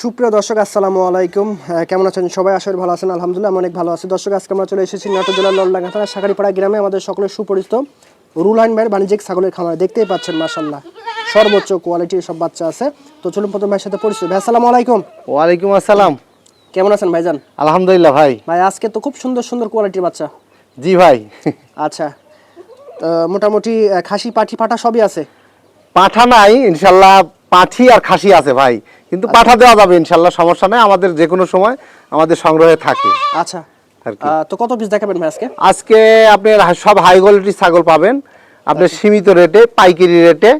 সুপ্রিয় দর্শক আসসালামু আলাইকুম। কেমন আছেন সবাই? আসলে ভালো আছেন। আলহামদুলিল্লাহ আমি অনেক ভালো আছি। দর্শক আজকে আমরা চলে এসেছি নাটোর জেলার লল্ডাঙ্গা থানা সাকারিপাড়া গ্রামে। আমাদের সকলের সুপরিচিত রুলাইন ভাইয়ের বাণিজ্যিক ছাগলের খামার। দেখতেই পাচ্ছেন মাসাল্লাহ সর্বোচ্চ কোয়ালিটির সব বাচ্চা আছে। তো চলুন প্রথম ভাইয়ের সাথে পরিচিত। ভাই আসসালামু আলাইকুম। ওয়ালাইকুম আসসালাম। কেমন আছেন ভাইজান? আলহামদুলিল্লাহ ভাই। ভাই আজকে তো খুব সুন্দর সুন্দর কোয়ালিটির বাচ্চা। জি ভাই। আচ্ছা। তো মোটামুটি খাসি পাঠি পাঠা সবই আছে? পাঠা নাই ইনশাল্লাহ পাঠি আর খাসি আছে ভাই। কিন্তু পাঠা দেওয়া যাবে ইনশাল্লাহ সমস্যা নাই। আমাদের যে কোনো সময় আমাদের সংগ্রহে থাকে। আচ্ছা। আর কি। তো কত পিস দেখাবেন ভাই আজকে? আজকে আপনি সব হাই কোয়ালিটির ছাগল পাবেন। আপনি সীমিত রেটে পাইকারি রেটে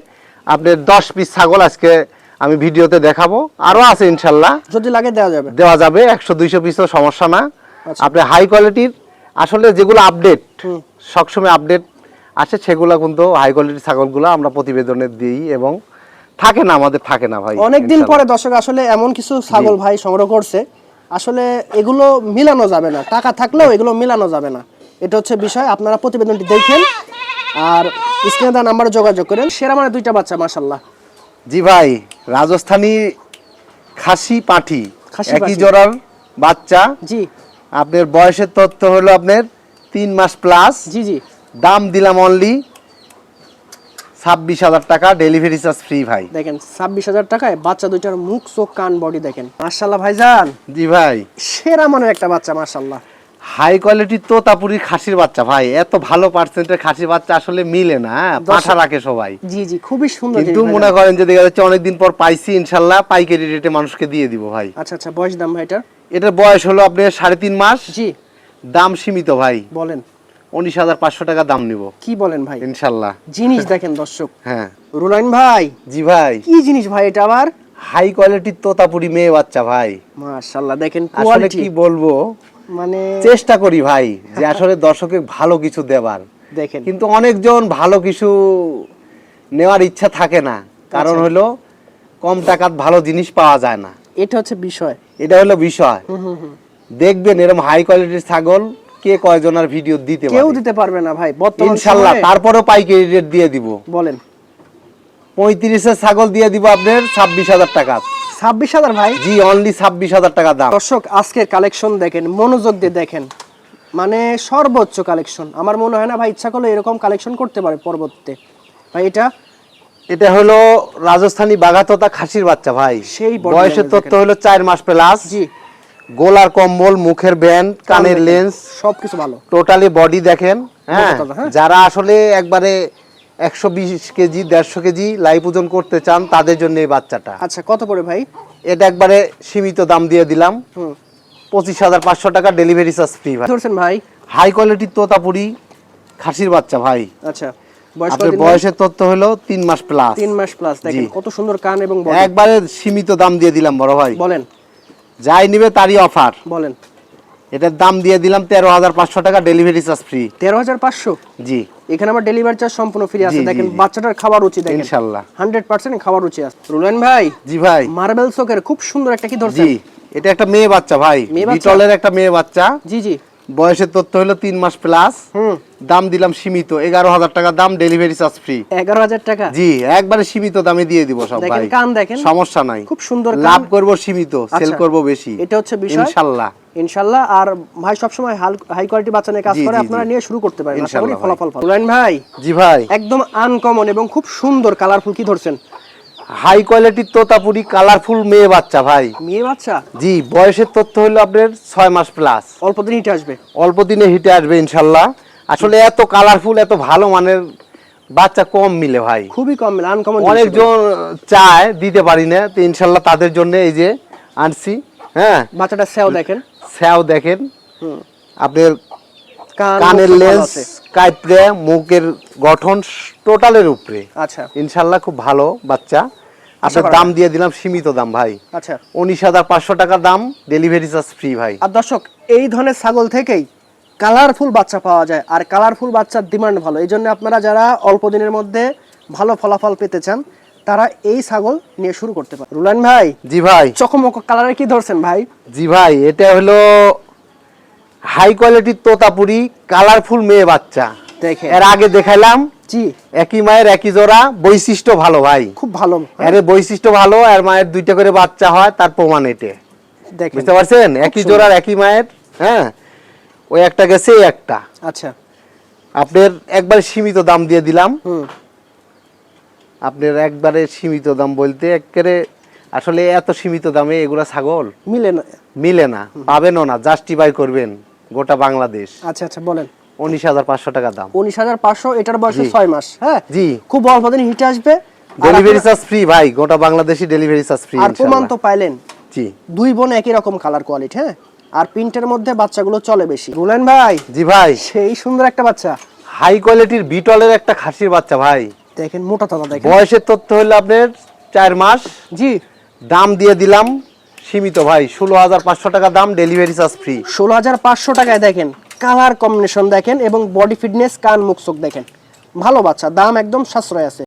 আপনি দশ পিস ছাগল আজকে আমি ভিডিওতে দেখাবো। আরও আছে ইনশাল্লাহ। যদি লাগে দেওয়া যাবে। দেওয়া যাবে একশো দুইশো পিসও সমস্যা না। আচ্ছা। আপনি হাই কোয়ালিটির আসলে যেগুলো আপডেট সবসময় আপডেট আসে সেগুলো কিন্তু হাই কোয়ালিটির ছাগলগুলো আমরা প্রতিবেদনে দিই এবং থাকে না আমাদের থাকে না ভাই অনেকদিন পরে দর্শক আসলে এমন কিছু ছাগল ভাই সংগ্রহ করছে আসলে এগুলো মিলানো যাবে না টাকা থাকলেও এগুলো মিলানো যাবে না। এটা হচ্ছে বিষয় আপনারা প্রতিবেদনটি দেখেন আর স্ক্রিনে দেওয়া নাম্বারে যোগাযোগ করেন সেরা মানে দুইটা বাচ্চা মাশাল্লাহ জি ভাই রাজস্থানী খাসি পাঠি একই। জোড়ার বাচ্চা। জি। আপনার বয়সের তথ্য হলো আপনার তিন মাস প্লাস জি জি। দাম দিলাম অনলি ছাব্বিশ হাজার টাকা ডেলিভারি চার্জ ফ্রি ভাই। দেখেন ছাব্বিশ হাজার টাকায় বাচ্চা দুইটার মুখ চোখ কান বডি দেখেন। মাশাল্লাহ ভাইজান। জি ভাই। সেরা মানের একটা বাচ্চা মাশাল্লাহ হাই কোয়ালিটির তোতাপুরির খাসির বাচ্চা ভাই। এত ভালো পার্সেন্টের খাসির বাচ্চা আসলে মিলে না হ্যাঁ? পাঠা রাখে সবাই। জি জি খুবই সুন্দর কিন্তু মনে করেন যে দেখা যাচ্ছে অনেকদিন পর পাইছি ইনশাল্লাহ পাইকারি রেটে মানুষকে দিয়ে দিব ভাই। আচ্ছা আচ্ছা বয়স দাম ভাই এটার? এটার বয়স হলো আপনার সাড়ে তিন মাস। জি। দাম সীমিত ভাই। বলেন। উনিশ হাজার পাঁচশো টাকা দাম নিব। কি বলেন ভাই? ইনশাল্লাহ। জিনিস দেখেন দর্শক। হ্যাঁ। রুলাইন ভাই জি ভাই। কি জিনিস ভাই এটা আবার? হাই কোয়ালিটির তোতাপুরি মেয়ে বাচ্চা ভাই। মাশাআল্লাহ দেখেন আসলে কি বলব? মানে চেষ্টা করি ভাই যে আসলে দর্শকে ভালো কিছু দেবার। দেখেন। কিন্তু অনেকজন ভালো কিছু নেওয়ার ইচ্ছা থাকে না। কারণ আচ্ছা। হলো কম টাকাত ভালো জিনিস পাওয়া যায় না। এটা হচ্ছে বিষয়। এটা হলো বিষয়। দেখবেন এরকম হাই কোয়ালিটির ছাগল কে কয়জনের ভিডিও দিতে কেউ দিতে পারবে না ভাই ইনশাল্লাহ তারপরেও পাইকারি রেট দিয়ে দিব। বলেন। পঁয়ত্রিশের ছাগল দিয়ে দিব আপনার ছাব্বিশ হাজার টাকা। ছাব্বিশ হাজার ভাই? জি অনলি ছাব্বিশ হাজার টাকা দাম। দর্শক আজকের কালেকশন দেখেন মনোযোগ দিয়ে দেখেন। মানে সর্বোচ্চ কালেকশন আমার মনে হয় না ভাই ইচ্ছা করলে এরকম কালেকশন করতে পারে পরবর্তীতে। ভাই এটা এটা হলো রাজস্থানী বাগাততা খাসির বাচ্চা ভাই। সেই বয়সের তথ্য হলো চার মাস প্লাস জি। গোলার কম্বল মুখের ব্যান্ড কানের লেন্স সবকিছু ভালো। টোটালি বডি দেখেন হ্যাঁ? হ্যাঁ। যারা আসলে একবারে একশো বিশ কেজি দেড়শো কেজি লাইভ ওজন করতে চান তাদের জন্য এই বাচ্চাটা। আচ্ছা কত করে ভাই? এটা একবারে সীমিত দাম দিয়ে দিলাম। পঁচিশ হাজার পাঁচশো টাকা ডেলিভারি চার্জ ফ্রি ভাই। ধরছেন ভাই? হাই কোয়ালিটির তোতাপুরি খাসির বাচ্চা ভাই। আচ্ছা আপনার বয়সের তথ্য হলো তিন মাস প্লাস তিন মাস প্লাস দেখেন কত সুন্দর কান এবং একবারে সীমিত দাম দিয়ে দিলাম বড় ভাই। বলেন। যাই নিবে তারই অফার বলেন। এটার দাম দিয়ে দিলাম তেরো হাজার পাঁচশো টাকা ডেলিভারি চার্জ ফ্রি তেরো হাজার পাঁচশো? জি। এখানে আমার ডেলিভারি চার্জ সম্পূর্ণ ফ্রি আছে। দেখেন বাচ্চাটার খাবার রুচি দেখেন। ইনশাআল্লাহ হান্ড্রেড পার্সেন্ট খাবার রুচি আছে। রুলেন ভাই জি ভাই। মার্বেল সোকের খুব সুন্দর একটা কি ধরছেন? জি এটা একটা মেয়ে বাচ্চা ভাই? বিটলের একটা মেয়ে বাচ্চা। জি জি। বয়সের তথ্য হলো তিন মাস প্লাস দাম দিলাম সীমিত এগারো হাজার টাকা দাম ডেলিভারি চার্জ ফ্রি এগারো হাজার টাকা? জি একবারে সীমিত দামে দিয়ে দিব সব ভাই। কান দেখেন। সমস্যা নাই। খুব সুন্দর। লাভ করব সীমিত সেল আচ্ছা। করব বেশি। এটা হচ্ছে বিষয়। ইনশাআল্লাহ ইনশাল্লাহ আর ভাই সব সবসময় হাই কোয়ালিটি বাচ্চা নিয়ে কাজ করে আপনারা নিয়ে শুরু করতে পারেন। আশা করি ফলাফল পাবেন। ভাই জি ভাই। একদম আনকমন এবং খুব সুন্দর কালারফুল কি ধরছেন? হাই কোয়ালিটির তোতাপুরি কালারফুল মেয়ে বাচ্চা ভাই। মেয়ে বাচ্চা? জি বয়সের তথ্য হলো আপনার ছয় মাস প্লাস অল্প দিন হিটে আসবে? অল্প দিনে হিটে আসবে ইনশাল্লাহ। আসলে এত কালারফুল এত ভালো মানের বাচ্চা কম মিলে ভাই। খুবই কম মিলে আনকমন অনেকজন চায় দিতে পারি না তো ইনশাল্লাহ তাদের জন্য এই যে আনছি হ্যাঁ? বাচ্চাটা সেও দেখেন। স্যাও দেখেন। আপনার কানের লেন্স আছে। কাইপড়ে মুখের গঠন টোটালের উপরে আচ্ছা। ইনশাল্লাহ খুব ভালো বাচ্চা। আপনার করা দাম দিয়ে দিলাম সীমিত দাম ভাই। আচ্ছা। উনিশ হাজার পাঁচশো টাকা দাম ডেলিভারি চার্জ ফ্রি ভাই। আর দর্শক এই ধরনের ছাগল থেকেই কালারফুল বাচ্চা পাওয়া যায় আর কালারফুল বাচ্চার ডিমান্ড ভালো। এই জন্য আপনারা যারা অল্প দিনের মধ্যে ভালো ফলাফল পেতে চান তারা এই ছাগল নিয়ে শুরু করতে পারে রুলান ভাই জি ভাই। চকমক কালারের কি ধরছেন ভাই? জি ভাই এটা হলো হাই কোয়ালিটির তোতাপুরি কালারফুল মেয়ে বাচ্চা। দেখেন। এর আগে দেখাইলাম জি। একই মায়ের একই জোড়া বৈশিষ্ট্য ভালো ভাই। খুব ভালো। এর বৈশিষ্ট্য ভালো আর মায়ের দুইটা করে বাচ্চা হয় তার প্রমাণ দেখেন। বুঝতে পারছেন? একই জোড়ার একই মায়ের হ্যাঁ? ওই একটা গেছে একটা। আচ্ছা। আপনার একবারে সীমিত দাম দিয়ে দিলাম। আপনার একবারে সীমিত দাম বলতে একেবারে আসলে এত সীমিত দামে এগুলা ছাগল? মিলে না। মিলে না পাবেনও না জাস্টিফাই করবেন গোটা বাংলাদেশ। আচ্ছা আচ্ছা বলেন। উনিশ হাজার পাঁচশো টাকা দাম। উনিশ হাজার পাঁচশো এটার বয়সে। ছয় মাস হ্যাঁ? জি। খুব অল্প দিন হিটে আসবে। ডেলিভারি চার্জ ফ্রি ভাই গোটা বাংলাদেশি ডেলিভারি চার্জ ফ্রি আর প্রমাণ তো পাইলেন। জি। দুই বোন একই রকম কালার কোয়ালিটি হ্যাঁ? আর প্রিন্টের মধ্যে বাচ্চাগুলো চলে বেশি। রুলেন ভাই। জি ভাই। সেই সুন্দর একটা বাচ্চা। হাই কোয়ালিটির বিটলের একটা খাসির বাচ্চা ভাই। দেখেন মোটা তাজা দেখেন। বয়সের তথ্য হলো আপনার চার মাস। জি। দাম দিয়ে দিলাম। সীমিত ভাই ষোলো হাজার পাঁচশো টাকা দাম ডেলিভারি চার্জ ফ্রি ষোলো হাজার পাঁচশো টাকায় দেখেন। কালার কম্বিনেশন দেখেন এবং বডি ফিটনেস, কান, মুখ, চোখ দেখেন। ভালো বাচ্চা, দাম একদম সাশ্রয় আছে।